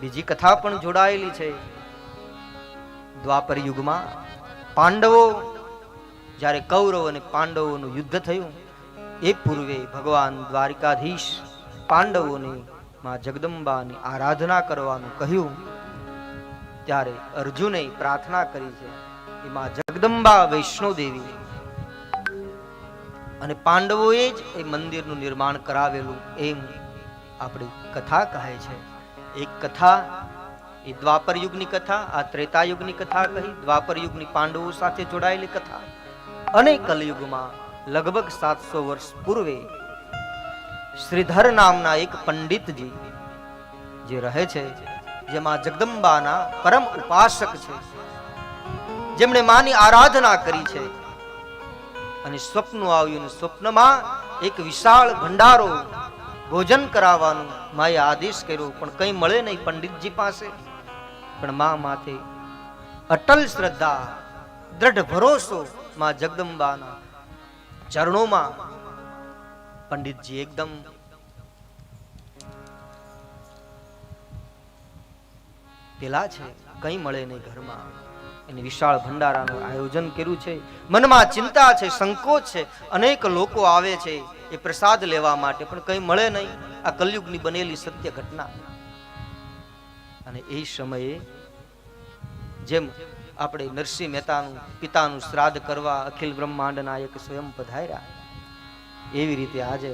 બીજી કથા પણ જોડાયેલી છે. દ્વાપર યુગમાં પાંડવો, જ્યારે કૌરવ અને પાંડવોનું યુદ્ધ થયું, એ પૂર્વે ભગવાન દ્વારિકાધીશ પાંડવોને માં જગદંબાની આરાધના કરવાનું કહ્યું. ત્યારે અર્જુને પ્રાર્થના કરી છે કે માં જગદંબા વૈષ્ણો દેવી અને પાંડવોએ જ એ મંદિરનું નિર્માણ કરાવેલું એમ આપણી કથા કહે છે. એક કથા, એ દ્વાપર યુગની કથા, આ ત્રેતા યુગની કથા કહી, દ્વાપર યુગની પાંડવો સાથે જોડાયેલી કથા. અને કલયુગમાં લગભગ સાતસો વર્ષ પૂર્વે શ્રીધર નામના એક પંડિતજી જે રહે છે, જેમાં જગદંબાના પરમ ઉપાસક છે, જેમણે માની આરાધના કરી છે. અને સ્વપ્ન આવ્યું સ્વપ્નમાં એક વિશાળ ભંડારો ભોજન કરાવવાનું માએ આદેશ કર્યો, પણ કંઈ મળે નહીં પંડિતજી પાસે. પણ મા માથે અટલ શ્રદ્ધા, દ્રઢ ભરોસો માં જગદંબાના ચરણોમાં પંડિતજી એકદમ પેલા છે, કંઈ મળે નહીં ઘરમાં. એને વિશાળ ભંડારાનું આયોજન કર્યું છે. મનમાં ચિંતા છે, સંકોચ છે, અનેક લોકો આવે છે, એ પ્રસાદ લેવા માટે, પણ કંઈ મળે નહીં. આ કલયુગની બનેલી સત્ય ઘટના. અને એ સમયે જેમ આપણે નરસિંહ મહેતાનું પિતાનું શ્રાદ્ધ કરવા અખિલ બ્રહ્માંડ નાયક સ્વયં પધાર્યા, એવી રીતે આજે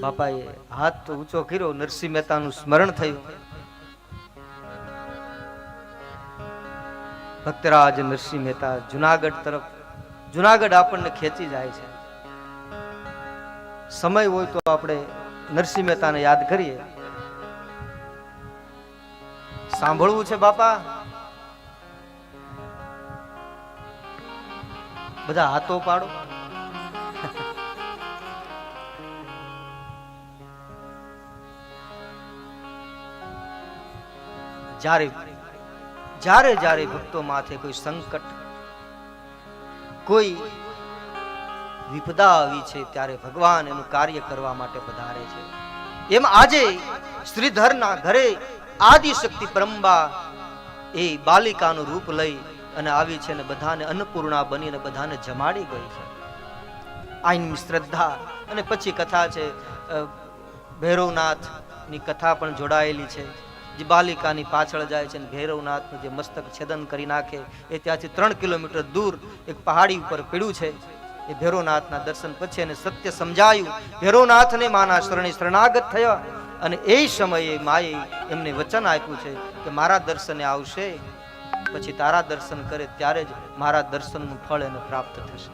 બાપાએ હાથ તો ઊંચો કર્યો, નરસિંહ મહેતાનું સ્મરણ થયું. ભક્તરાજ નરસિંહ મહેતા જુનાગઢ તરફ, જુનાગઢ આપણને ખેંચી જાય છે. સમય હોય તો આપણે નરસિંહ મહેતાને યાદ કરીએ. સાંભળવું છે બાપા? બધા હાથો પાડો. જ્યારે જ્યારે જ્યારે ભક્તો માથે કોઈ સંકટ, કોઈ વિપદા આવી છે ત્યારે ભગવાન એનું કાર્ય કરવા માટે પધારે છે. એમ આજે શ્રીધરના ઘરે આદિશક્તિ પરંબા એ બાલિકાનું રૂપ લઈ અને આવી છે અને બધાને અન્નપૂર્ણા બનીને બધાને જમાડી ગઈ છે. આઈની શ્રદ્ધા અને પછી કથા છે ભૈરવનાથની કથા પણ જોડાયેલી છે. જે બાલિકાની પાછળ જાય છે અને ભૈરવનાથનું જે મસ્તક છેદન કરી નાખે, એ ત્યાંથી ત્રણ કિલોમીટર દૂર એક પહાડી ઉપર પીડ્યું છે. એ ભૈરવનાથના દર્શન પછી એને સત્ય સમજાયું. ભૈરવનાથને માના શરણે શરણાગત થયા અને એ સમયે માએ એમને વચન આપ્યું છે કે મારા દર્શને આવશે, પછી તારા દર્શન કરે ત્યારે જ મારા દર્શનનું ફળ એને પ્રાપ્ત થશે.